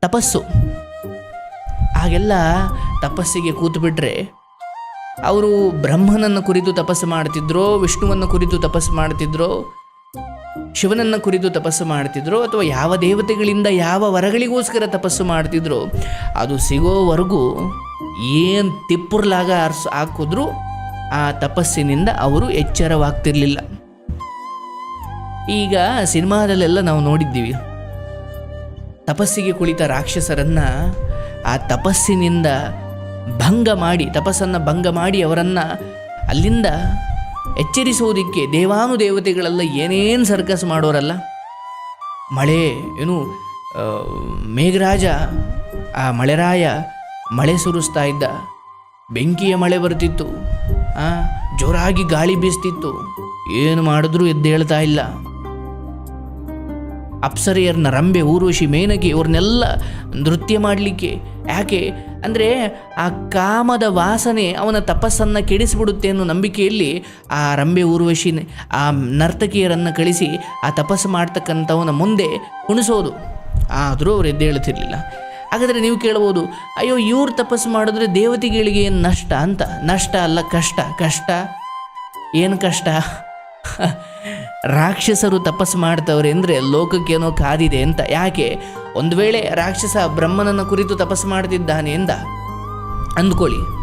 ತಪಸ್ಸು. ಹಾಗೆಲ್ಲ ತಪಸ್ಸಿಗೆ ಕೂತು ಬಿಟ್ರೆ ಅವರು ಬ್ರಹ್ಮನನ್ನು ಕುರಿತು ತಪಸ್ಸು ಮಾಡ್ತಿದ್ರೋ, ವಿಷ್ಣುವನ್ನು ಕುರಿತು ತಪಸ್ಸು ಮಾಡ್ತಿದ್ರೋ, ಶಿವನನ್ನು ಕುರಿತು ತಪಸ್ಸು ಮಾಡ್ತಿದ್ರು, ಅಥವಾ ಯಾವ ದೇವತೆಗಳಿಂದ ಯಾವ ವರಗಳಿಗೋಸ್ಕರ ತಪಸ್ಸು ಮಾಡ್ತಿದ್ರೋ, ಅದು ಸಿಗೋವರೆಗೂ ಏನು ತಿಪ್ಪುರ್ಲಾಗ ಅರ್ಸ್ ಹಾಕಿದ್ರು ಆ ತಪಸ್ಸಿನಿಂದ ಅವರು ಎಚ್ಚರವಾಗ್ತಿರಲಿಲ್ಲ. ಈಗ ಸಿನಿಮಾದಲ್ಲೆಲ್ಲ ನಾವು ನೋಡಿದ್ದೀವಿ. ತಪಸ್ಸಿಗೆ ಕುಳಿತ ರಾಕ್ಷಸರನ್ನು ಆ ತಪಸ್ಸಿನಿಂದ ಭಂಗ ಮಾಡಿ, ತಪಸ್ಸನ್ನು ಭಂಗ ಮಾಡಿ ಅವರನ್ನು ಅಲ್ಲಿಂದ ಎಚ್ಚರಿಸೋದಕ್ಕೆ ದೇವಾನುದೇವತೆಗಳೆಲ್ಲ ಏನೇನು ಸರ್ಕಸ್ ಮಾಡೋರಲ್ಲ? ಮಳೆ, ಏನು ಮೇಘರಾಜ, ಆ ಮಳೆರಾಯ ಮಳೆ ಸುರಿಸ್ತಾ ಇದ್ದ. ಬೆಂಕಿಯ ಮಳೆ ಬರ್ತಿತ್ತು ಜೋರಾಗಿ ಗಾಳಿ ಬೀಸ್ತಿತ್ತು. ಏನು ಮಾಡಿದ್ರೂ ಎದ್ದೇಳ್ತಾ ಇಲ್ಲ. ಅಪ್ಸರೆಯರನ್ನ ರಂಬೆ ಊರ್ವಶಿ ಮೇನಕಿ ಇವ್ರನ್ನೆಲ್ಲ ನೃತ್ಯ ಮಾಡಲಿಕ್ಕೆ. ಯಾಕೆ? ಅಂದರೆ ಆ ಕಾಮದ ವಾಸನೆ ಅವನ ತಪಸ್ಸನ್ನು ಕೆಡಿಸಿಬಿಡುತ್ತೆ ಅನ್ನೋ ನಂಬಿಕೆಯಲ್ಲಿ ಆ ರಂಬೆ ಊರ್ವಶಿ ಆ ನರ್ತಕಿಯರನ್ನು ಕಳಿಸಿ ಆ ತಪಸ್ಸು ಮಾಡ್ತಕ್ಕಂಥವನ ಮುಂದೆ ಕುಣಿಸೋದು. ಆದರೂ ಅವ್ರು ಎದ್ದೇಳ್ತಿರ್ಲಿಲ್ಲ ಹಾಗಾದರೆ ನೀವು ಕೇಳ್ಬೋದು, ಅಯ್ಯೋ ಇವ್ರು ತಪಸ್ಸು ಮಾಡಿದ್ರೆ ದೇವತೆಗಳಿಗೆ ಏನು ನಷ್ಟ ಅಂತ? ನಷ್ಟ ಅಲ್ಲ ಕಷ್ಟ. ಕಷ್ಟ? ಏನು ಕಷ್ಟ? ರಾಕ್ಷಸರು ತಪಸ್ಸು ಮಾಡ್ತವ್ರೆ ಅಂದರೆ ಲೋಕಕ್ಕೇನೋ ಕಾದಿದೆ ಅಂತ. ಯಾಕೆ? ಒಂದು ವೇಳೆ ರಾಕ್ಷಸ ಬ್ರಹ್ಮನನ್ನು ಕುರಿತು ತಪಸ್ಸು ಮಾಡ್ತಿದ್ದಾನೆ ಎಂದ, ಅಂದ್ಕೊಳ್ಳಿ.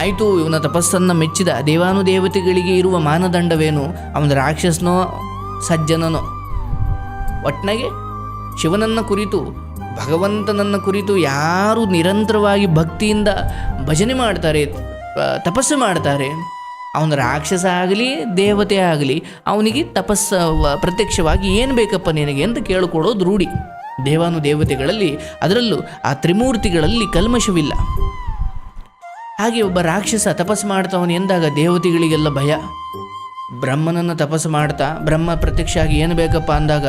ಆಯಿತು, ಇವನ ತಪಸ್ಸನ್ನು ಮೆಚ್ಚಿದ ದೇವಾನುದೇವತೆಗಳಿಗೆ ಇರುವ ಮಾನದಂಡವೇನು? ಅವನ ರಾಕ್ಷಸನೋ ಸಜ್ಜನನೋ? ಒಟ್ನಾಗೆ, ಶಿವನನ್ನ ಕುರಿತು, ಭಗವಂತನನ್ನ ಕುರಿತು ಯಾರು ನಿರಂತರವಾಗಿ ಭಕ್ತಿಯಿಂದ ಭಜನೆ ಮಾಡ್ತಾರೆ ತಪಸ್ಸು ಮಾಡ್ತಾರೆ ಅವನ ರಾಕ್ಷಸ ಆಗಲಿ, ದೇವತೆ ಆಗಲಿ, ಅವನಿಗೆ ತಪಸ್ಸ ಪ್ರತ್ಯಕ್ಷವಾಗಿ ಏನು ಬೇಕಪ್ಪ ನಿನಗೆ ಅಂತ ಕೇಳಿಕೊಡೋದು ರೂಢಿ. ದೇವಾನು ದೇವತೆಗಳಲ್ಲಿ, ಅದರಲ್ಲೂ ಆ ತ್ರಿಮೂರ್ತಿಗಳಲ್ಲಿ ಕಲ್ಮಶವಿಲ್ಲ. ಹಾಗೆ ಒಬ್ಬ ರಾಕ್ಷಸ ತಪಸ್ಸು ಮಾಡ್ತಾವನು ಎಂದಾಗ ದೇವತೆಗಳಿಗೆಲ್ಲ ಭಯ. ಬ್ರಹ್ಮನನ್ನು ತಪಸ್ಸು ಮಾಡ್ತಾ, ಬ್ರಹ್ಮ ಪ್ರತ್ಯಕ್ಷ ಆಗಿ ಏನು ಬೇಕಪ್ಪ ಅಂದಾಗ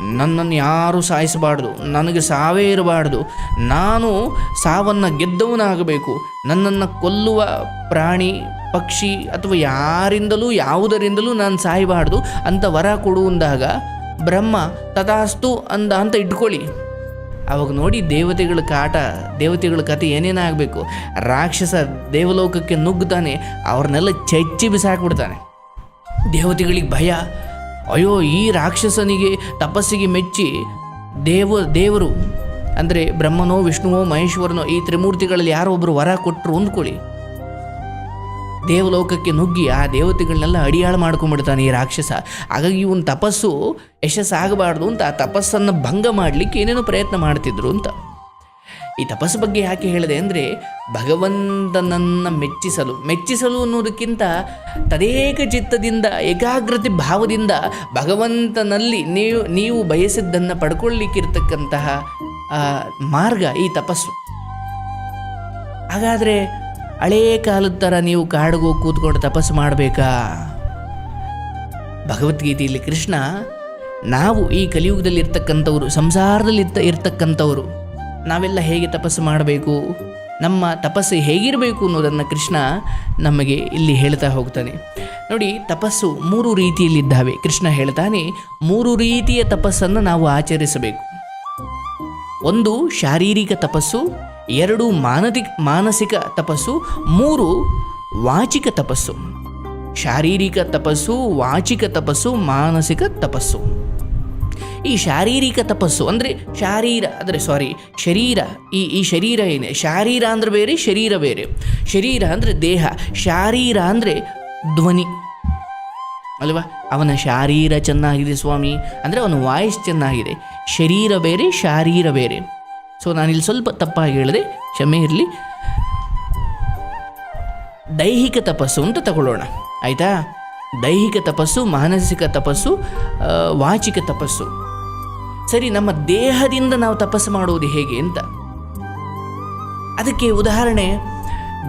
ನನ್ನನ್ನು ಯಾರೂ ಸಾಯಿಸಬಾರ್ದು, ನನಗೆ ಸಾವೇ ಇರಬಾರ್ದು. ನಾನು ಸಾವನ್ನು ಗೆದ್ದವನಾಗಬೇಕು. ನನ್ನನ್ನು ಕೊಲ್ಲುವ ಪ್ರಾಣಿ, ಪಕ್ಷಿ ಅಥವಾ ಯಾರಿಂದಲೂ, ಯಾವುದರಿಂದಲೂ ನಾನು ಸಾಯಬಾರ್ದು. ಅಂತ ವರ ಕೊಡುವಂದಾಗ, ಬ್ರಹ್ಮ, ತಥಾಸ್ತು ಅಂದ ಅಂತ ಇಟ್ಕೊಳ್ಳಿ. ಅವಾಗ ನೋಡಿ ದೇವತೆಗಳ ಕಾಟ, ದೇವತೆಗಳ ಕತೆ ಏನೇನಾಗಬೇಕು ರಾಕ್ಷಸ ದೇವಲೋಕಕ್ಕೆ ನುಗ್ಗುತ್ತಾನೆ, ಅವ್ರನ್ನೆಲ್ಲ ಚಚ್ಚಿ ಬಿಸಾಕ್ಬಿಡ್ತಾನೆ. ದೇವತೆಗಳಿಗೆ ಭಯ ಅಯ್ಯೋ, ಈ ರಾಕ್ಷಸನಿಗೆ ತಪಸ್ಸಿಗೆ ಮೆಚ್ಚಿ ದೇವ, ದೇವರು, ಅಂದರೆ ಬ್ರಹ್ಮನೋ, ವಿಷ್ಣುವೋ, ಮಹೇಶ್ವರನೋ, ಈ ತ್ರಿಮೂರ್ತಿಗಳಲ್ಲಿ ಯಾರೋ ಒಬ್ಬರು ವರ ಕೊಟ್ಟರು ಅಂದ್ಕೊಳ್ಳಿ. ದೇವಲೋಕಕ್ಕೆ ನುಗ್ಗಿ ಆ ದೇವತೆಗಳನ್ನೆಲ್ಲ ಅಡಿಯಾಳು ಮಾಡ್ಕೊಂಡ್ಬಿಡ್ತಾನೆ ಈ ರಾಕ್ಷಸ. ಹಾಗಾಗಿ ಇವನ್ ತಪಸ್ಸು ಯಶಸ್ಸಾಗಬಾರ್ದು ಅಂತ ಆ ತಪಸ್ಸನ್ನು ಭಂಗ ಮಾಡಲಿಕ್ಕೆ ಏನೇನೋ ಪ್ರಯತ್ನ ಮಾಡ್ತಿದ್ರು ಅಂತ. ಈ ತಪಸ್ಸು ಬಗ್ಗೆ ಯಾಕೆ ಹೇಳಿದೆ ಅಂದರೆ ಭಗವಂತನನ್ನು ಮೆಚ್ಚಿಸಲು. ಮೆಚ್ಚಿಸಲು ಅನ್ನೋದಕ್ಕಿಂತ ತದೇಕ ಚಿತ್ತದಿಂದ, ಏಕಾಗ್ರತೆ ಭಾವದಿಂದ ಭಗವಂತನಲ್ಲಿ ನೀವು ನೀವು ಬಯಸಿದ್ದನ್ನು ಪಡ್ಕೊಳ್ಳಿಕ್ಕಿರ್ತಕ್ಕಂತಹ ಮಾರ್ಗ ಈ ತಪಸ್ಸು. ಹಾಗಾದರೆ ಹಳೇ ಕಾಲದ ಥರ ನೀವು ಕಾಡಿಗೆ ಕೂತ್ಕೊಂಡು ತಪಸ್ಸು ಮಾಡಬೇಕಾ? ಭಗವದ್ಗೀತೆಯಲ್ಲಿ ಕೃಷ್ಣ, ನಾವು ಈ ಕಲಿಯುಗದಲ್ಲಿ ಇರ್ತಕ್ಕಂಥವ್ರು ಸಂಸಾರದಲ್ಲಿ ಇರ್ತ ಇರ್ತಕ್ಕಂಥವ್ರು ನಾವೆಲ್ಲ ಹೇಗೆ ತಪಸ್ಸು ಮಾಡಬೇಕು, ನಮ್ಮ ತಪಸ್ಸು ಹೇಗಿರಬೇಕು ಅನ್ನೋದನ್ನು ಕೃಷ್ಣ ನಮಗೆ ಇಲ್ಲಿ ಹೇಳ್ತಾ ಹೋಗ್ತಾನೆ. ನೋಡಿ, ತಪಸ್ಸು ಮೂರು ರೀತಿಯಲ್ಲಿದ್ದಾವೆ. ಕೃಷ್ಣ ಹೇಳ್ತಾನೆ, ಮೂರು ರೀತಿಯ ತಪಸ್ಸನ್ನು ನಾವು ಆಚರಿಸಬೇಕು. ಒಂದು ಶಾರೀರಿಕ ತಪಸ್ಸು, ಎರಡು ಮಾನಸಿಕ ಮಾನಸಿಕ ತಪಸ್ಸು, ಮೂರು ವಾಚಿಕ ತಪಸ್ಸು. ಶಾರೀರಿಕ ತಪಸ್ಸು, ವಾಚಿಕ ತಪಸ್ಸು, ಮಾನಸಿಕ ತಪಸ್ಸು. ಈ ಶಾರೀರಿಕ ತಪಸ್ಸು, ಅಂದರೆ ಶಾರೀರ, ಅಂದರೆ ಸಾರಿ ಶರೀರ, ಈ ಈ ಶರೀರ ಏನೇ, ಶಾರೀರ ಅಂದರೆ ಬೇರೆ, ಶರೀರ ಬೇರೆ. ಶರೀರ ಅಂದರೆ ದೇಹ, ಶಾರೀರ ಅಂದರೆ ಧ್ವನಿ. ಅಲ್ವಾ? ಅವನ ಶಾರೀರ ಚೆನ್ನಾಗಿದೆ ಸ್ವಾಮಿ, ಅಂದರೆ ಅವನ ವಾಯ್ಸ್ ಚೆನ್ನಾಗಿದೆ. ಶರೀರ ಬೇರೆ, ಶಾರೀರ ಬೇರೆ. ಸೊ ನಾನಿಲ್ಲಿ ಸ್ವಲ್ಪ ತಪ್ಪಾಗಿ ಹೇಳಿದೆ, ಕ್ಷಮೆ ಇರಲಿ. ದೈಹಿಕ ತಪಸ್ಸು ಅಂತ ತಗೊಳ್ಳೋಣ. ಆಯಿತಾ? ದೈಹಿಕ ತಪಸ್ಸು, ಮಾನಸಿಕ ತಪಸ್ಸು ವಾಚಿಕ ತಪಸ್ಸು. ಸರಿ, ನಮ್ಮ ದೇಹದಿಂದ ನಾವು ತಪಸ್ಸು ಮಾಡುವುದು ಹೇಗೆ ಅಂತ. ಅದಕ್ಕೆ ಉದಾಹರಣೆ,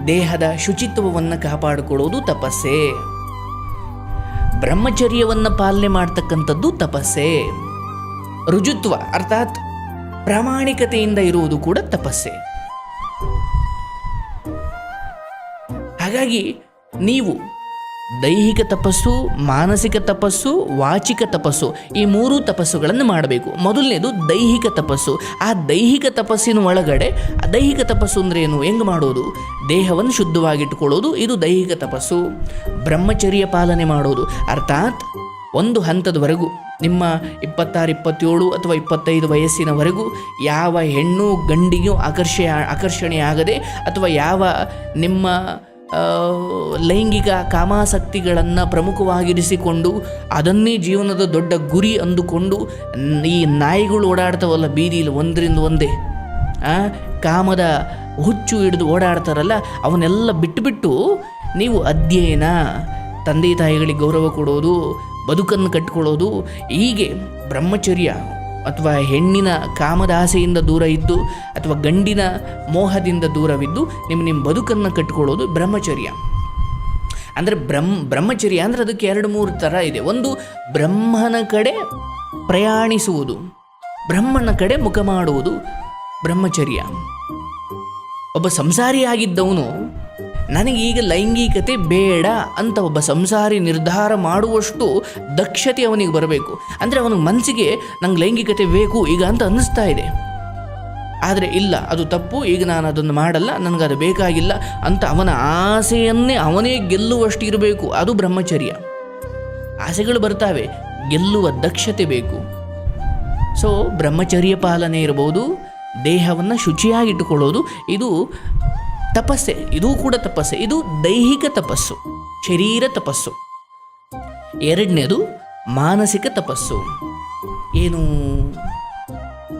ದೇಹದ ಶುಚಿತ್ವವನ್ನು ಕಾಪಾಡಿಕೊಳ್ಳೋದು ತಪಸ್ಸೇ. ಬ್ರಹ್ಮಚರ್ಯವನ್ನು ಪಾಲನೆ ಮಾಡ್ತಕ್ಕಂಥದ್ದು ತಪಸ್ಸೇ. ರುಜುತ್ವ, ಅರ್ಥಾತ್ ಪ್ರಾಮಾಣಿಕತೆಯಿಂದ ಇರುವುದು ಕೂಡ ತಪಸ್ಸೆ. ಹಾಗಾಗಿ, ನೀವು ದೈಹಿಕ ತಪಸ್ಸು, ಮಾನಸಿಕ ತಪಸ್ಸು, ವಾಚಿಕ ತಪಸ್ಸು ಈ ಮೂರು ತಪಸ್ಸುಗಳನ್ನು ಮಾಡಬೇಕು. ಮೊದಲನೇದು ದೈಹಿಕ ತಪಸ್ಸು. ಆ ದೈಹಿಕ ತಪಸ್ಸಿನ ಒಳಗಡೆ ದೈಹಿಕ ತಪಸ್ಸು ಅಂದರೆ ಏನು? ಹೆಂಗೆ ಮಾಡೋದು? ದೇಹವನ್ನು ಶುದ್ಧವಾಗಿಟ್ಟುಕೊಳ್ಳೋದು, ಇದು ದೈಹಿಕ ತಪಸ್ಸು. ಬ್ರಹ್ಮಚರ್ಯ ಪಾಲನೆ ಮಾಡೋದು. ಅರ್ಥಾತ್ ಒಂದು ಹಂತದವರೆಗೂ, ನಿಮ್ಮ ಇಪ್ಪತ್ತಾರು, ಇಪ್ಪತ್ತೇಳು ಅಥವಾ ಇಪ್ಪತ್ತೈದು ವಯಸ್ಸಿನವರೆಗೂ ಯಾವ ಹೆಣ್ಣು ಗಂಡಿಗೂ ಆಕರ್ಷ ಆಕರ್ಷಣೆಯಾಗದೆ ಅಥವಾ ಯಾವ ನಿಮ್ಮ ಲೈಂಗಿಕ ಕಾಮಾಸಕ್ತಿಗಳನ್ನು ಪ್ರಮುಖವಾಗಿರಿಸಿಕೊಂಡು ಅದನ್ನೇ ಜೀವನದ ದೊಡ್ಡ ಗುರಿ ಅಂದುಕೊಂಡು ಈ ನಾಯಿಗಳು ಓಡಾಡ್ತಾವಲ್ಲ, ಬೀದಿಲಿ ಒಂದರಿಂದ ಒಂದೇ ಕಾಮದ ಹುಚ್ಚು ಹಿಡಿದು ಓಡಾಡ್ತಾರಲ್ಲ, ಅವನ್ನೆಲ್ಲ ಬಿಟ್ಟುಬಿಟ್ಟು ನೀವು ಅಧ್ಯಯನ, ತಂದೆ ತಾಯಿಗಳಿಗೆ ಗೌರವ ಕೊಡೋದು, ಬದುಕನ್ನು ಕಟ್ಟಿಕೊಳ್ಳೋದು ಹೀಗೆ ಬ್ರಹ್ಮಚರ್ಯ ಅಥವಾ ಹೆಣ್ಣಿನ ಕಾಮದ ಆಸೆಯಿಂದ ದೂರ ಇದ್ದು ಅಥವಾ ಗಂಡಿನ ಮೋಹದಿಂದ ದೂರವಿದ್ದು ನಿಮ್ಮ ನಿಮ್ಮ ಬದುಕನ್ನು ಕಟ್ಟಿಕೊಳ್ಳೋದು ಬ್ರಹ್ಮಚರ್ಯ. ಅಂದರೆ ಬ್ರಹ್ಮ, ಬ್ರಹ್ಮಚರ್ಯ ಅಂದರೆ ಅದಕ್ಕೆ ಎರಡು ಮೂರು ಥರ ಇದೆ. ಒಂದು ಬ್ರಹ್ಮನ ಕಡೆ ಪ್ರಯಾಣಿಸುವುದು, ಬ್ರಹ್ಮನ ಕಡೆ ಮುಖ ಮಾಡುವುದು ಬ್ರಹ್ಮಚರ್ಯ. ಒಬ್ಬ ಸಂಸಾರಿಯಾಗಿದ್ದವನು ನನಗೀಗ ಲೈಂಗಿಕತೆ ಬೇಡ ಅಂತ ಒಬ್ಬ ಸಂಸಾರಿ ನಿರ್ಧಾರ ಮಾಡುವಷ್ಟು ದಕ್ಷತೆ ಅವನಿಗೆ ಬರಬೇಕು. ಅಂದರೆ ಅವನಿಗೆ ಮನಸ್ಸಿಗೆ ನಂಗೆ ಲೈಂಗಿಕತೆ ಬೇಕು ಈಗ ಅಂತ ಅನ್ನಿಸ್ತಾ ಇದೆ. ಆದರೆ ಇಲ್ಲ, ಅದು ತಪ್ಪು, ಈಗ ನಾನು ಅದನ್ನು ಮಾಡಲ್ಲ ನನಗದು ಬೇಕಾಗಿಲ್ಲ ಅಂತ ಅವನ ಆಸೆಯನ್ನೇ ಅವನೇ ಗೆಲ್ಲುವಷ್ಟು ಇರಬೇಕು ಅದು ಬ್ರಹ್ಮಚರ್ಯ. ಆಸೆಗಳು ಬರ್ತಾವೆ, ಗೆಲ್ಲುವ ದಕ್ಷತೆ ಬೇಕು. ಸೊ ಬ್ರಹ್ಮಚರ್ಯ ಪಾಲನೆ ಇರಬಹುದು ದೇಹವನ್ನು ಶುಚಿಯಾಗಿಟ್ಟುಕೊಳ್ಳೋದು, ಇದು ತಪಸ್ಸೆ. ಇದೂ ಕೂಡ ತಪಸ್ಸೆ. ಇದು ದೈಹಿಕ ತಪಸ್ಸು. ಶರೀರ ತಪಸ್ಸು. ಎರಡನೇದು ಮಾನಸಿಕ ತಪಸ್ಸು. ಏನು?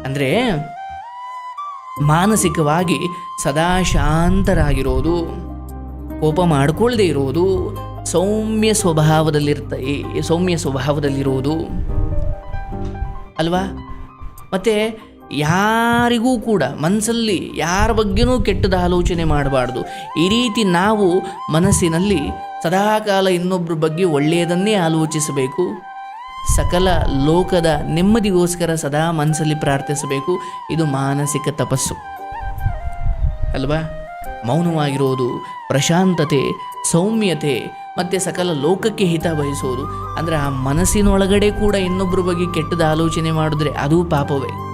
ಅಂದರೆ ಮಾನಸಿಕವಾಗಿ ಸದಾ ಶಾಂತರಾಗಿರೋದು, ಕೋಪ ಮಾಡಿಕೊಳ್ಳದೆ ಇರೋದು, ಸೌಮ್ಯ ಸ್ವಭಾವದಲ್ಲಿರ್ತ ಸೌಮ್ಯ ಸ್ವಭಾವದಲ್ಲಿರೋದು. ಅಲ್ವಾ? ಮತ್ತು ಯಾರಿಗೂ ಕೂಡ ಮನಸ್ಸಲ್ಲಿ ಯಾರ ಬಗ್ಗೆನೂ ಕೆಟ್ಟದ ಆಲೋಚನೆ ಮಾಡಬಾರ್ದು. ಈ ರೀತಿ ನಾವು ಮನಸ್ಸಿನಲ್ಲಿ ಸದಾಕಾಲ ಇನ್ನೊಬ್ಬರ ಬಗ್ಗೆ ಒಳ್ಳೆಯದನ್ನೇ ಆಲೋಚಿಸಬೇಕು. ಸಕಲ ಲೋಕದ ನೆಮ್ಮದಿಗೋಸ್ಕರ ಸದಾ ಮನಸ್ಸಲ್ಲಿ ಪ್ರಾರ್ಥಿಸಬೇಕು. ಇದು ಮಾನಸಿಕ ತಪಸ್ಸು. ಅಲ್ವಾ? ಮೌನವಾಗಿರೋದು, ಪ್ರಶಾಂತತೆ, ಸೌಮ್ಯತೆ, ಮತ್ತು ಸಕಲ ಲೋಕಕ್ಕೆ ಹಿತ ಬಯಸೋದು ಅಂದರೆ ಆ ಮನಸ್ಸಿನೊಳಗಡೆ ಕೂಡ ಇನ್ನೊಬ್ಬರ ಬಗ್ಗೆ ಕೆಟ್ಟದ ಆಲೋಚನೆ ಮಾಡಿದ್ರೆ ಅದು ಪಾಪವೇ.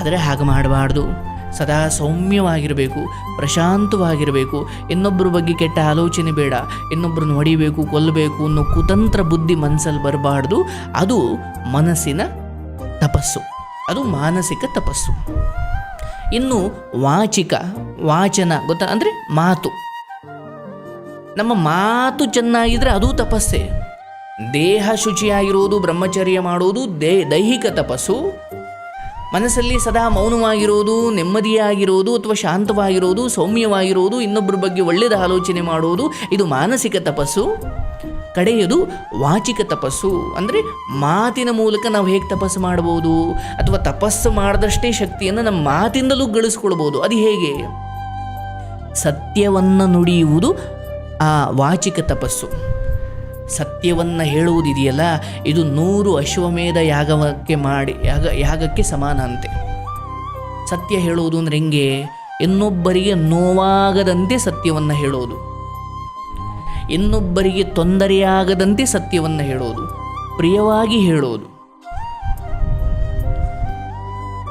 ಆದರೆ ಹಾಗೆ ಮಾಡಬಾರ್ದು. ಸದಾ ಸೌಮ್ಯವಾಗಿರಬೇಕು, ಪ್ರಶಾಂತವಾಗಿರಬೇಕು. ಇನ್ನೊಬ್ಬರ ಬಗ್ಗೆ ಕೆಟ್ಟ ಆಲೋಚನೆ ಬೇಡ. ಇನ್ನೊಬ್ಬರನ್ನು ಹೊಡಿಬೇಕು ಕೊಲ್ಲಬೇಕು ಅನ್ನೋ ಕುತಂತ್ರ ಬುದ್ಧಿ ಮನಸ್ಸಲ್ಲಿ ಬರಬಾರ್ದು. ಅದು ಮನಸ್ಸಿನ ತಪಸ್ಸು. ಅದು ಮಾನಸಿಕ ತಪಸ್ಸು. ಇನ್ನು ವಾಚಿಕ, ವಾಚನ ಗೊತ್ತಾ? ಅಂದರೆ ಮಾತು. ನಮ್ಮ ಮಾತು ಚೆನ್ನಾಗಿದ್ರೆ ಅದು ತಪಸ್ಸೆ. ದೇಹ ಶುಚಿಯಾಗಿರೋದು, ಬ್ರಹ್ಮಚರ್ಯ ಮಾಡೋದು, ದೇ ದೈಹಿಕ ತಪಸ್ಸು. ಮನಸ್ಸಲ್ಲಿ ಸದಾ ಮೌನವಾಗಿರೋದು, ನೆಮ್ಮದಿಯಾಗಿರೋದು ಅಥವಾ ಶಾಂತವಾಗಿರೋದು, ಸೌಮ್ಯವಾಗಿರೋದು ಇನ್ನೊಬ್ಬರ ಬಗ್ಗೆ ಒಳ್ಳೆಯದ ಆಲೋಚನೆ ಮಾಡುವುದು ಇದು ಮಾನಸಿಕ ತಪಸ್ಸು. ಕಡೆಯದು ವಾಚಿಕ ತಪಸ್ಸು. ಅಂದರೆ ಮಾತಿನ ಮೂಲಕ ನಾವು ಹೇಗೆ ತಪಸ್ಸು ಮಾಡ್ಬೋದು, ಅಥವಾ ತಪಸ್ಸು ಮಾಡಿದಷ್ಟೇ ಶಕ್ತಿಯನ್ನು ನಮ್ಮ ಮಾತಿಂದಲೂ ಗಳಿಸ್ಕೊಳ್ಬೋದು. ಅದು ಹೇಗೆ? ಸತ್ಯವನ್ನು ನುಡಿಯುವುದು ಆ ವಾಚಿಕ ತಪಸ್ಸು. ಸತ್ಯವನ್ನು ಹೇಳುವುದಿದೆಯಲ್ಲ, ಇದು ನೂರು ಅಶ್ವಮೇಧ ಯಾಗಕ್ಕೆ ಮಾಡಿ, ಯಾಗ, ಯಾಗಕ್ಕೆ ಸಮಾನ ಅಂತೆ. ಸತ್ಯ ಹೇಳುವುದು ಅಂದ್ರೆ ಹೆಂಗೆ? ಇನ್ನೊಬ್ಬರಿಗೆ ನೋವಾಗದಂತೆ ಸತ್ಯವನ್ನು ಹೇಳೋದು ಇನ್ನೊಬ್ಬರಿಗೆ ತೊಂದರೆಯಾಗದಂತೆ ಸತ್ಯವನ್ನು ಹೇಳೋದು ಪ್ರಿಯವಾಗಿ ಹೇಳೋದು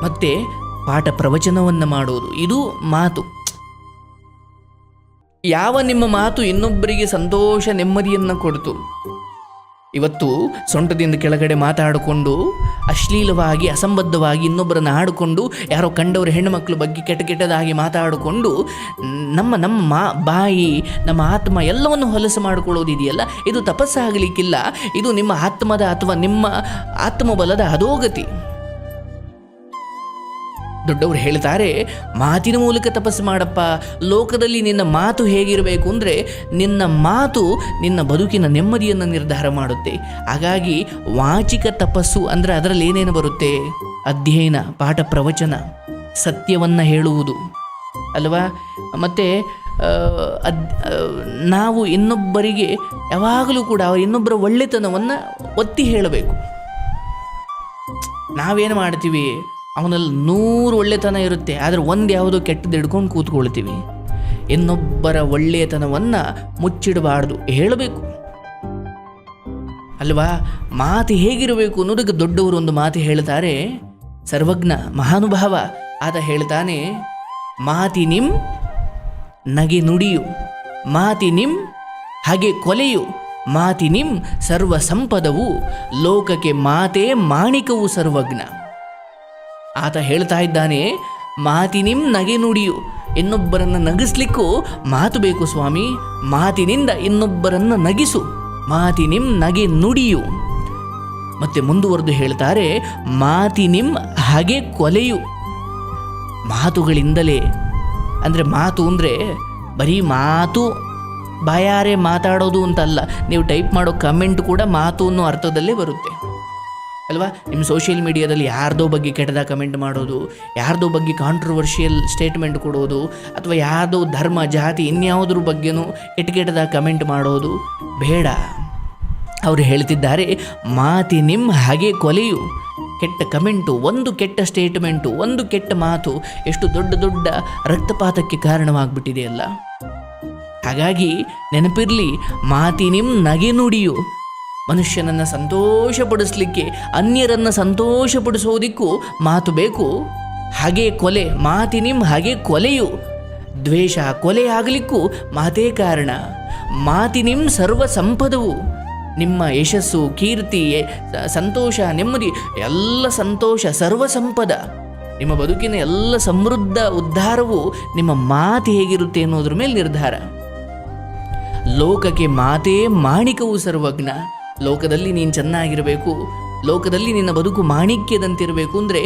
ಮತ್ತೆ ಪಾಠ ಪ್ರವಚನವನ್ನು ಮಾಡೋದು ಇದು ಮಾತು. ಯಾವ ನಿಮ್ಮ ಮಾತು ಇನ್ನೊಬ್ಬರಿಗೆ ಸಂತೋಷ, ನೆಮ್ಮದಿಯನ್ನು ಕೊಡ್ತು? ಇವತ್ತು ಸೊಂಟದಿಂದ ಕೆಳಗಡೆ ಮಾತಾಡಿಕೊಂಡು, ಅಶ್ಲೀಲವಾಗಿ, ಅಸಂಬದ್ಧವಾಗಿ ಇನ್ನೊಬ್ಬರನ್ನು ಆಡಿಕೊಂಡು, ಯಾರೋ ಕಂಡವರ ಹೆಣ್ಣುಮಕ್ಕಳ ಬಗ್ಗೆ ಕೆಟ್ಟ ಕೆಟ್ಟದಾಗಿ ಮಾತಾಡಿಕೊಂಡು, ನಮ್ಮ ನಮ್ಮ ಮಾ, ಬಾಯಿ, ನಮ್ಮ ಆತ್ಮ ಎಲ್ಲವನ್ನು ಹೊಲಸು ಮಾಡಿಕೊಳ್ಳೋದಿದೆಯಲ್ಲ? ಇದು ತಪಸ್ಸಾಗಲಿಕ್ಕಿಲ್ಲ. ಇದು ನಿಮ್ಮ ಆತ್ಮದ ಅಥವಾ ನಿಮ್ಮ ಆತ್ಮಬಲದ ಅಧೋಗತಿ. ದೊಡ್ಡವರು ಹೇಳ್ತಾರೆ, ಮಾತಿನ ಮೂಲಕ ತಪಸ್ಸು ಮಾಡಪ್ಪ. ಲೋಕದಲ್ಲಿ ನಿನ್ನ ಮಾತು ಹೇಗಿರಬೇಕು ಅಂದರೆ ನಿನ್ನ ಮಾತು ನಿನ್ನ ಬದುಕಿನ ನೆಮ್ಮದಿಯನ್ನು ನಿರ್ಧಾರ ಮಾಡುತ್ತೆ. ಹಾಗಾಗಿ ವಾಚಿಕ ತಪಸ್ಸು ಅಂದರೆ ಅದರಲ್ಲಿ ಏನೇನು ಬರುತ್ತೆ? ಅಧ್ಯಯನ, ಪಾಠ ಪ್ರವಚನ, ಸತ್ಯವನ್ನು ಹೇಳುವುದು. ಅಲ್ವಾ? ಮತ್ತು ಅದ್ ನಾವು ಇನ್ನೊಬ್ಬರಿಗೆ ಯಾವಾಗಲೂ ಕೂಡ ಇನ್ನೊಬ್ಬರ ಒಳ್ಳೆತನವನ್ನು ಒತ್ತಿ ಹೇಳಬೇಕು. ನಾವೇನು ಮಾಡ್ತೀವಿ? ಅವನಲ್ಲಿ ನೂರು ಒಳ್ಳೆತನ ಇರುತ್ತೆ, ಆದರೆ ಒಂದು ಯಾವುದೋ ಕೆಟ್ಟದ್ದು ಹಿಡ್ಕೊಂಡು ಕೂತ್ಕೊಳ್ತೀವಿ. ಇನ್ನೊಬ್ಬರ ಒಳ್ಳೆಯತನವನ್ನು ಮುಚ್ಚಿಡಬಾರ್ದು, ಹೇಳಬೇಕು. ಅಲ್ವಾ? ಮಾತು ಹೇಗಿರಬೇಕು ಅನ್ನೋದಕ್ಕೆ ದೊಡ್ಡವರು ಒಂದು ಮಾತು ಹೇಳ್ತಾರೆ, ಸರ್ವಜ್ಞ ಮಹಾನುಭಾವ. ಆತ ಹೇಳ್ತಾನೆ ಮಾತಿ ನಿಮ್ ನಗೆ ನುಡಿಯು ಮಾತಿ ನಿಮ್ ಹಾಗೆ ಕೊಲೆಯು ಮಾತಿ ನಿಮ್ ಸರ್ವ ಸಂಪದವು ಲೋಕಕ್ಕೆ ಮಾತೇ ಮಾಣಿಕವು ಸರ್ವಜ್ಞ. ಆತ ಹೇಳ್ತಾ ಇದ್ದಾನೆ ಮಾತಿನಿಂ ನಗೆ ನುಡಿಯು, ಇನ್ನೊಬ್ಬರನ್ನು ನಗಿಸ್ಲಿಕ್ಕೂ ಮಾತು ಬೇಕು ಸ್ವಾಮಿ, ಮಾತಿನಿಂದ ಇನ್ನೊಬ್ಬರನ್ನು ನಗಿಸು ಮಾತಿನಿಂ ನಗೆ ನುಡಿಯು. ಮತ್ತೆ ಮುಂದುವರೆದು ಹೇಳ್ತಾರೆ ಮಾತಿನಿಂ ಹಾಗೆ ಕೊಲೆಯು. ಮಾತುಗಳಿಂದಲೇ, ಅಂದರೆ ಮಾತು ಅಂದರೆ ಬರೀ ಮಾತು, ಬಾಯಾರೆ ಮಾತಾಡೋದು ಅಂತಲ್ಲ, ನೀವು ಟೈಪ್ ಮಾಡೋ ಕಮೆಂಟ್ ಕೂಡ ಮಾತು ಅನ್ನೋ ಅರ್ಥದಲ್ಲೇ ಬರುತ್ತೆ. ಅಲ್ವಾ? ನಿಮ್ಮ ಸೋಷಿಯಲ್ ಮೀಡಿಯಾದಲ್ಲಿ ಯಾರ್ದೋ ಬಗ್ಗೆ ಕೆಟ್ಟದ ಕಮೆಂಟ್ ಮಾಡೋದು, ಯಾರ್ದೋ ಬಗ್ಗೆ ಕಾಂಟ್ರವರ್ಷಿಯಲ್ ಸ್ಟೇಟ್ಮೆಂಟ್ ಕೊಡೋದು, ಅಥವಾ ಯಾರ್ದೋ ಧರ್ಮ, ಜಾತಿ ಇನ್ಯಾವುದ್ರ ಬಗ್ಗೆನೂ ಕೆಟ್ಟ ಕೆಟ್ಟದ ಕಮೆಂಟ್ ಮಾಡೋದು ಬೇಡ. ಅವರು ಹೇಳ್ತಿದ್ದಾರೆ, ಮಾತಿ ನಿಮ್ಮ ಹಾಗೆ ಕೊಲೆಯು. ಕೆಟ್ಟ ಕಮೆಂಟು, ಒಂದು ಕೆಟ್ಟ ಸ್ಟೇಟ್ಮೆಂಟು ಒಂದು ಕೆಟ್ಟ ಮಾತು ಎಷ್ಟು ದೊಡ್ಡ ದೊಡ್ಡ ರಕ್ತಪಾತಕ್ಕೆ ಕಾರಣವಾಗ್ಬಿಟ್ಟಿದೆಯಲ್ಲ ಹಾಗಾಗಿ ನೆನಪಿರಲಿ ನಿಮ್ಮ ನಗೆ ನುಡಿಯು. ಮನುಷ್ಯನನ್ನು ಸಂತೋಷಪಡಿಸ್ಲಿಕ್ಕೆ, ಅನ್ಯರನ್ನು ಸಂತೋಷಪಡಿಸೋದಿಕ್ಕೂ ಮಾತು ಬೇಕು. ಹಾಗೆ ಕೊಲೆ ಮಾತಿ ನಿಮ್ಮ ಹಾಗೆ ಕೊಲೆಯು. ದ್ವೇಷ ಕೊಲೆ ಆಗಲಿಕ್ಕೂ ಮಾತೇ ಕಾರಣ. ನಿಮ್ಮ ಸರ್ವ ಸಂಪದವು. ನಿಮ್ಮ ಯಶಸ್ಸು, ಕೀರ್ತಿ ಸಂತೋಷ, ನೆಮ್ಮದಿ, ಎಲ್ಲ ಸಂತೋಷ ಸರ್ವ ಸಂಪದ. ನಿಮ್ಮ ಬದುಕಿನ ಎಲ್ಲ ಸಮೃದ್ಧ ಉದ್ಧಾರವು ನಿಮ್ಮ ಮಾತು ಹೇಗಿರುತ್ತೆ ಅನ್ನೋದ್ರ ಮೇಲೆ ನಿರ್ಧಾರ. ಲೋಕಕ್ಕೆ ಮಾತೇ ಮಾಣಿಕವು ಸರ್ವಜ್ಞ. ಲೋಕದಲ್ಲಿ ನೀನು ಚೆನ್ನಾಗಿರಬೇಕು, ಲೋಕದಲ್ಲಿ ನಿನ್ನ ಬದುಕು ಮಾಣಿಕ್ಯದಂತಿರಬೇಕು ಅಂದರೆ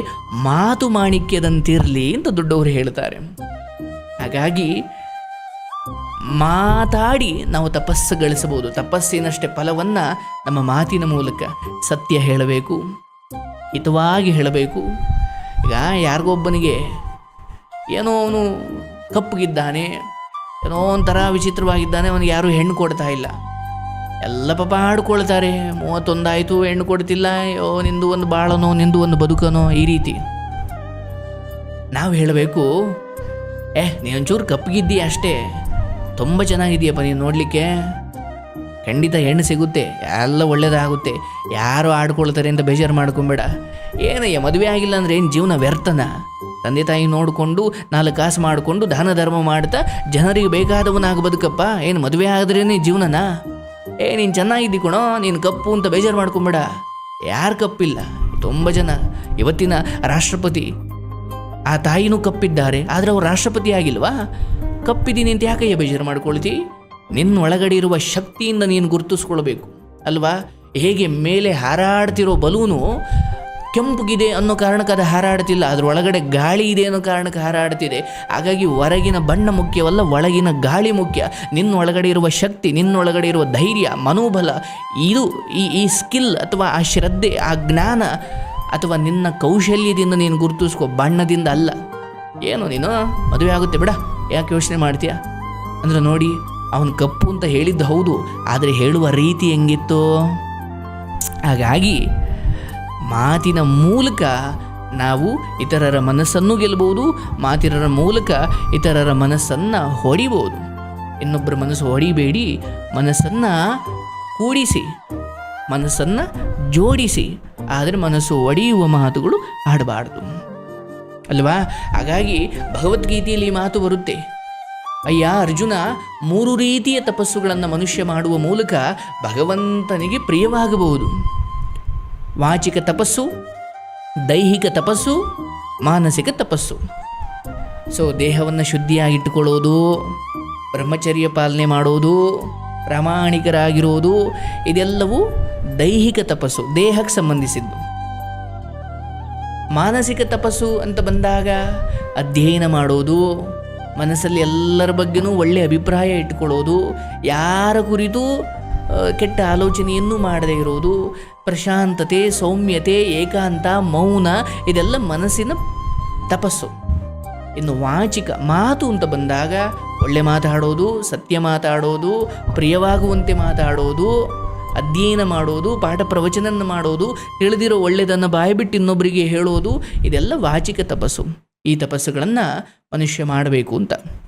ಮಾತು ಮಾಣಿಕ್ಯದಂತಿರಲಿ ಅಂತ ದೊಡ್ಡವರು ಹೇಳ್ತಾರೆ. ಹಾಗಾಗಿ ಮಾತಾಡಿ ನಾವು ತಪಸ್ಸು ಗಳಿಸಬಹುದು. ತಪಸ್ಸಿನಷ್ಟೇ ಫಲವನ್ನು ನಮ್ಮ ಮಾತಿನ ಮೂಲಕ ಸತ್ಯ ಹೇಳಬೇಕು, ಹಿತವಾಗಿ ಹೇಳಬೇಕು. ಈಗ ಯಾರಿಗೊಬ್ಬನಿಗೆ ಏನೋ ಅವನು ಕಪ್ಪಗಿದ್ದಾನೆ, ಏನೋ ಒಂಥರ ವಿಚಿತ್ರವಾಗಿದ್ದಾನೆ, ಅವನಿಗೆ ಯಾರೂ ಹೆಣ್ಣು ಕೊಡ್ತಾ ಇಲ್ಲ. ಎಲ್ಲ ಪಾಪ ಆಡ್ಕೊಳ್ತಾರೆ. ಮೂವತ್ತೊಂದಾಯಿತು, ಹೆಣ್ಣು ಕೊಡ್ತಿಲ್ಲ. ಅಯ್ಯೋ, ನಿಂದು ಒಂದು ಬಾಳನೋ, ನಿಂದು ಒಂದು ಬದುಕನೋ, ಈ ರೀತಿ. ನಾವು ಹೇಳಬೇಕು, ಏ ನೀ ಒಂಚೂರು ಕಪ್ಪಗಿದ್ದೀಯ ಅಷ್ಟೇ. ತುಂಬ ಚೆನ್ನಾಗಿದೆಯಪ್ಪ ನೀನು ನೋಡಲಿಕ್ಕೆ. ಖಂಡಿತ ಹೆಣ್ಣು ಸಿಗುತ್ತೆ, ಎಲ್ಲ ಒಳ್ಳೇದಾಗುತ್ತೆ. ಯಾರು ಆಡ್ಕೊಳ್ತಾರೆ ಅಂತ ಬೇಜಾರು ಮಾಡ್ಕೊಂಬೇಡ. ಏನಯ್ಯ, ಮದುವೆ ಆಗಿಲ್ಲ ಅಂದರೆ ಏನು ಜೀವನ ವ್ಯರ್ಥನ? ತಂದೆ ತಾಯಿ ನೋಡಿಕೊಂಡು, ನಾಲ್ಕು ಕಾಸು ಮಾಡಿಕೊಂಡು, ದಾನ ಧರ್ಮ ಮಾಡ್ತಾ, ಜನರಿಗೆ ಬೇಕಾದವನಾಗ ಬದುಕಪ್ಪ. ಏನು ಮದುವೆ ಆದ್ರೇನೆ ಜೀವನನ? ಏ, ನೀನು ಚೆನ್ನಾಗಿದ್ದಿ ಕಣೋ, ನೀನು ಕಪ್ಪು ಅಂತ ಬೇಜಾರು ಮಾಡ್ಕೊಂಬೇಡ. ಯಾರು ಕಪ್ಪಿಲ್ಲ? ತುಂಬ ಜನ. ಇವತ್ತಿನ ರಾಷ್ಟ್ರಪತಿ, ಆ ತಾಯಿನೂ ಕಪ್ಪಿದ್ದಾರೆ, ಆದರೆ ಅವ್ರು ರಾಷ್ಟ್ರಪತಿ ಆಗಿಲ್ವಾ? ಕಪ್ಪಿದ್ದೀನಿ ಅಂತ ಯಾಕಯ್ಯ ಬೇಜಾರು ಮಾಡ್ಕೊಳ್ತಿ? ನಿನ್ನ ಒಳಗಡೆ ಇರುವ ಶಕ್ತಿಯಿಂದ ನೀನು ಗುರುತಿಸ್ಕೊಳ್ಬೇಕು, ಅಲ್ವಾ? ಹೇಗೆ ಮೇಲೆ ಹಾರಾಡ್ತಿರೋ ಬಲೂನು ಕೆಂಪುಗಿದೆ ಅನ್ನೋ ಕಾರಣಕ್ಕೆ ಅದು ಹಾರಾಡ್ತಿಲ್ಲ. ಅದ್ರ ಒಳಗಡೆ ಗಾಳಿ ಇದೆ ಅನ್ನೋ ಕಾರಣಕ್ಕೆ ಹಾರಾಡ್ತಿದೆ. ಹಾಗಾಗಿ ಹೊರಗಿನ ಬಣ್ಣ ಮುಖ್ಯವಲ್ಲ, ಒಳಗಿನ ಗಾಳಿ ಮುಖ್ಯ. ನಿನ್ನ ಒಳಗಡೆ ಇರುವ ಶಕ್ತಿ ನಿನ್ನ ಒಳಗಡೆ ಇರುವ ಧೈರ್ಯ, ಮನೋಬಲ, ಇದು ಈ ಈ ಸ್ಕಿಲ್ ಅಥವಾ ಆ ಶ್ರದ್ಧೆ, ಆ ಜ್ಞಾನ ಅಥವಾ ನಿನ್ನ ಕೌಶಲ್ಯದಿಂದ ನೀನು ಗುರುತಿಸ್ಕೋ, ಬಣ್ಣದಿಂದ ಅಲ್ಲ. ಏನು ನೀನು? ಮದುವೆ ಆಗುತ್ತೆ ಬಿಡ. ಯಾಕೆ ಯೋಚನೆ ಮಾಡ್ತೀಯ? ಅಂದ್ರೆ ನೋಡಿ, ಅವನು ಕಪ್ಪು ಅಂತ ಹೇಳಿದ್ದು ಹೌದು, ಆದರೆ ಹೇಳುವ ರೀತಿ ಹೆಂಗಿತ್ತು? ಹಾಗಾಗಿ ಮಾತಿನ ಮೂಲಕ ನಾವು ಇತರರ ಮನಸ್ಸನ್ನು ಗೆಲ್ಲಬಹುದು. ಮಾತಿನ ಮೂಲಕ ಇತರರ ಮನಸ್ಸನ್ನು ಹೊಡಿಬೋದು ಇನ್ನೊಬ್ಬರ ಮನಸ್ಸು ಹೊಡಿಬೇಡಿ. ಮನಸ್ಸನ್ನು ಕೂಡಿಸಿ. ಮನಸ್ಸನ್ನು ಜೋಡಿಸಿ. ಆದರೆ ಮನಸ್ಸು ಒಡೆಯುವ ಮಾತುಗಳು ಆಡಬಾರ್ದು. ಅಲ್ವಾ? ಹಾಗಾಗಿ ಭಗವದ್ಗೀತೆಯಲ್ಲಿ ಮಾತು ಬರುತ್ತೆ. ಅಯ್ಯ ಅರ್ಜುನ ಮೂರು ರೀತಿಯ ತಪಸ್ಸುಗಳನ್ನು ಮನುಷ್ಯ ಮಾಡುವ ಮೂಲಕ ಭಗವಂತನಿಗೆ ಪ್ರಿಯವಾಗಬಹುದು. ವಾಚಿಕ ತಪಸ್ಸು, ದೈಹಿಕ ತಪಸ್ಸು, ಮಾನಸಿಕ ತಪಸ್ಸು. ಸೊ ದೇಹವನ್ನು ಶುದ್ಧಿಯಾಗಿಟ್ಟುಕೊಳ್ಳೋದು, ಬ್ರಹ್ಮಚರ್ಯ ಪಾಲನೆ ಮಾಡೋದು, ಪ್ರಾಮಾಣಿಕರಾಗಿರೋದು, ಇದೆಲ್ಲವೂ ದೈಹಿಕ ತಪಸ್ಸು, ದೇಹಕ್ಕೆ ಸಂಬಂಧಿಸಿದ್ದು. ಮಾನಸಿಕ ತಪಸ್ಸು ಅಂತ ಬಂದಾಗ ಅಧ್ಯಯನ ಮಾಡೋದು, ಮನಸ್ಸಲ್ಲಿ ಎಲ್ಲರ ಬಗ್ಗೆನೂ ಒಳ್ಳೆಯ ಅಭಿಪ್ರಾಯ ಇಟ್ಕೊಳ್ಳೋದು ಯಾರ ಕುರಿತು ಕೆಟ್ಟ ಆಲೋಚನೆಯನ್ನು ಮಾಡದೇ ಇರುವುದು. ಪ್ರಶಾಂತತೆ, ಸೌಮ್ಯತೆ, ಏಕಾಂತ, ಮೌನ, ಇದೆಲ್ಲ ಮನಸ್ಸಿನ ತಪಸ್ಸು. ಇನ್ನು ವಾಚಿಕ ಮಾತು ಅಂತ ಬಂದಾಗ ಒಳ್ಳೆ ಮಾತಾಡೋದು, ಸತ್ಯ ಮಾತಾಡೋದು, ಪ್ರಿಯವಾಗುವಂತೆ ಮಾತಾಡೋದು, ಅಧ್ಯಯನ ಮಾಡೋದು, ಪಾಠ ಪ್ರವಚನ ಮಾಡೋದು, ತಿಳಿದಿರೋ ಒಳ್ಳೆಯದನ್ನು ಬಾಯಿಬಿಟ್ಟು ಇನ್ನೊಬ್ಬರಿಗೆ ಹೇಳೋದು, ಇದೆಲ್ಲ ವಾಚಿಕ ತಪಸ್ಸು. ಈ ತಪಸ್ಸುಗಳನ್ನು ಮನುಷ್ಯ ಮಾಡಬೇಕು ಅಂತ.